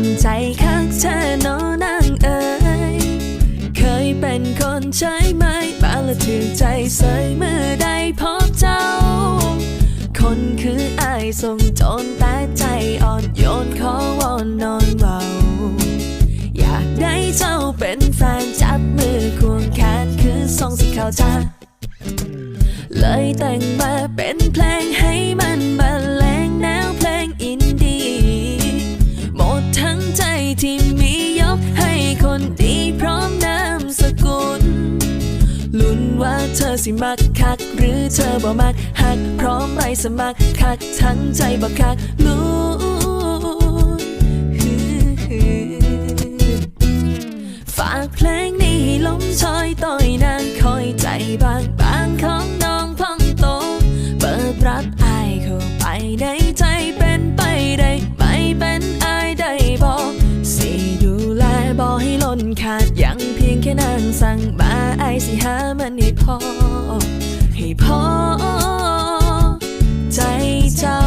ำใจคักเธอโนนางเอ๋ยเคยเป็นคนใช้ไหม้มาและถือใจใส่เมื่อได้พบเจ้า คนคืออายทรงโจรแต่ใจอ่อนโยนขอวอนนอนเบาอยากได้เจ้าเป็นแฟนจับมือควงแขนคือทรงสีขาวจ้าเลยแต่งมาเป็นเพลงให้ เธอสิมักคัก หรือเธอบ่มักหัก พร้อมไปสมัครคัก ทั้งใจบ่คักลุ้ฝากเพลงนี้ให้ลมชอยต่อยนางคอยใจบางบางของน้องพองโต เปิดรับอายเข้าไปในใจเป็นไปได้ไม่เป็นอายได้บอกสิดูแลบอให้ล้นขาดยัง แค่นางสั่งมาไอสิหามันให้พอ ให้พอ ใจเจ้า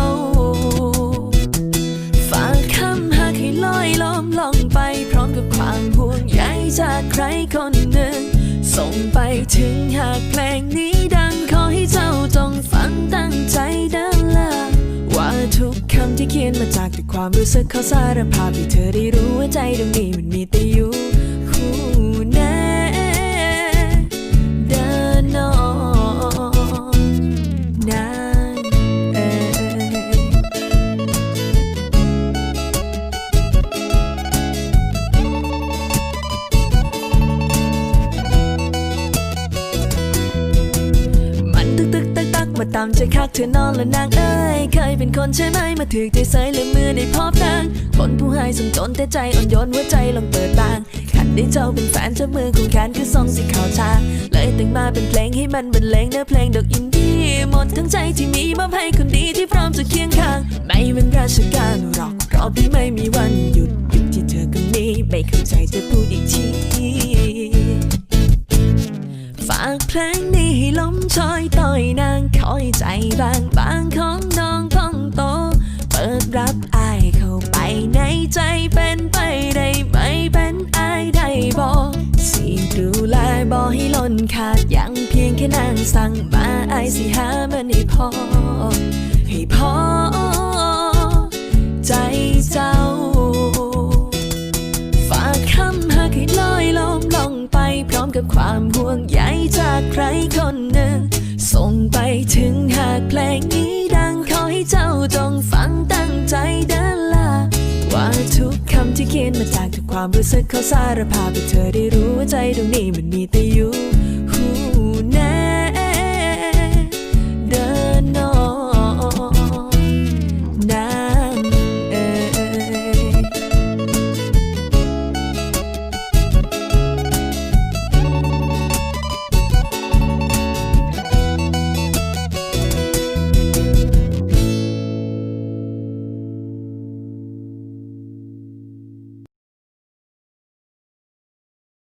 ฝากคำหากให้ลอยล้อมลองไป พร้อมกับความห่วงใยจากใครคนหนึ่ง ส่งไปถึงหากเพลงนี้ดังขอให้เจ้าจงฟังตั้งใจดังละว่าทุกคำที่เขียนมาจากแต่ความรู้สึกเขาสารภาพให้เธอได้รู้ว่าใจตรงนี้มันมีต่ ตักตักมาตามใจคักเธอนอนและนางเอ้ยเคยเป็นคนใช่ไหมมาถือใจเสยเลยมือได้พบนางคนผู้ให้สมจนแต่ใจอ่อนโยนหัวใจลองเปิดบางขันได้เจ้าเป็นแฟนเจ้ามือของแขนคือทรงสีขาวชาเลยแต่งมาเป็นเพลงให้มันบรรเลงเนื้อเพลงดอกอินดี้หมดทั้งใจที่มีมอบให้คนดีที่พร้อมจะเคียงข้าง ไม่เป็นราชการหรอกรอบที่ไม่มีวันหยุดหยุดที่เธอคนนี้ไม่เข้าใจจะพูดอีกทีากเพลงนี้ให้ลมชอยต่อยนางคอยใจบางบางของน้องพองโต เปิดรับอายเข้าไปในใจเป็นไปได้ไหมเป็นอายได้บอกสิดูแลบอให้ล้นขาดยังเพียงแค่นางสั่งมาอายสิหามันให้พอ ให้พอ ใจเจ้า ฝากคำหากให้ลอยลมลงไปพร้อมกับความห่ว ใยจากใครคนหนึ่ง ส่งไปถึงหากเพลงนี้ดังขอให้เจ้าจงฟังตั้งใจเดินลาว่าทุกคำที่เขียนมาจากทุกความรู้สึกเขาสารภาพให้เธอได้รู้ว่าใจตรงนี้มันมีแต่อยู่